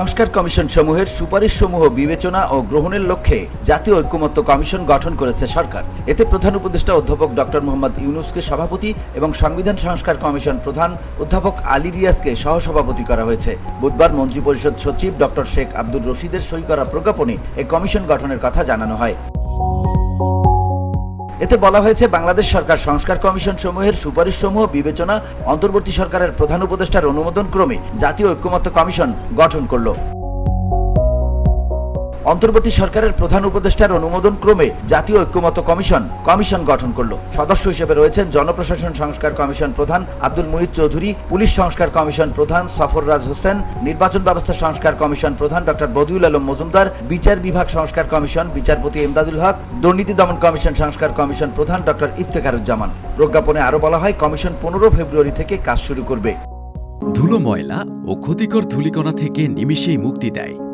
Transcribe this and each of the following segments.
সংস্কার কমিশন সমূহের সুপারিশ সমূহ বিবেচনা ও গ্রহণের লক্ষ্যে জাতীয় ঐক্যমত্য কমিশন গঠন করেছে সরকার। এতে প্রধান উপদেষ্টা অধ্যাপক ডক্টর মোহাম্মদ ইউনুসকে সভাপতি এবং সংবিধান সংস্কার কমিশন প্রধান অধ্যাপক আলী রিয়াজকে সহসভাপতি করা হয়েছে। বুধবার মন্ত্রিপরিষদ সচিব ডক্টর শেখ আব্দুর রশিদের সই করা প্রজ্ঞাপনে এই কমিশন গঠনের কথা জানানো হয়। এতে বলা হয়েছে, বাংলাদেশ সরকার সংস্কার কমিশন সমূহের সুপারিশ সমূহ বিবেচনা অন্তর্বর্তী সরকারের প্রধান উপদেষ্টার অনুমোদন ক্রমে জাতীয় ঐক্যমত্য কমিশন গঠন করল। অন্তর্বর্তী সরকারের প্রধান উপদেষ্টার অনুমোদন ক্রমে জাতীয় ঐক্যমত্য কমিশন কমিশন গঠন করল। সদস্য হিসেবে রয়েছেন জনপ্রশাসন সংস্কার কমিশন প্রধান আব্দুল মুহিত চৌধুরী, পুলিশ সংস্কার কমিশন প্রধান সফররাজ হোসেন, নির্বাচন ব্যবস্থা সংস্কার কমিশন প্রধান ডক্টর বদিউল আলম মজুমদার, বিচার বিভাগ সংস্কার কমিশন বিচারপতি এমদাদুল হক, দুর্নীতি দমন কমিশন সংস্কার কমিশন প্রধান ডক্টর ইফতেখারুজ্জামান। প্রজ্ঞাপনে আরও বলা হয়, কমিশন পনেরো ফেব্রুয়ারি থেকে কাজ শুরু করবে। ধুলো ময়লা ও ক্ষতিকর ধূলিকণা থেকে নিমিষেই মুক্তি দেয়।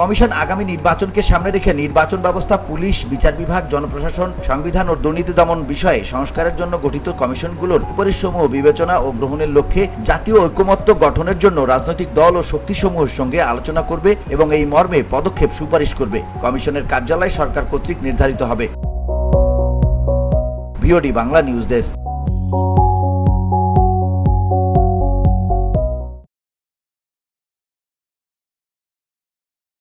কমিশন আগামী নির্বাচনকে সামনে রেখে নির্বাচন ব্যবস্থা, পুলিশ, বিচার বিভাগ, জনপ্রশাসন, সংবিধান ও দুর্নীতি দমন বিষয়ে সংস্কারের জন্য গঠিত কমিশনগুলোর সুপারিশসমূহ বিবেচনা ও গ্রহণের লক্ষ্যে জাতীয় ঐক্যমত্য গঠনের জন্য রাজনৈতিক দল ও শক্তিসমূহের সঙ্গে আলোচনা করবে এবং এই মর্মে পদক্ষেপ সুপারিশ করবে। কমিশনের কার্যালয় সরকার কর্তৃক নির্ধারিত হবে। VOD Bangla news desk.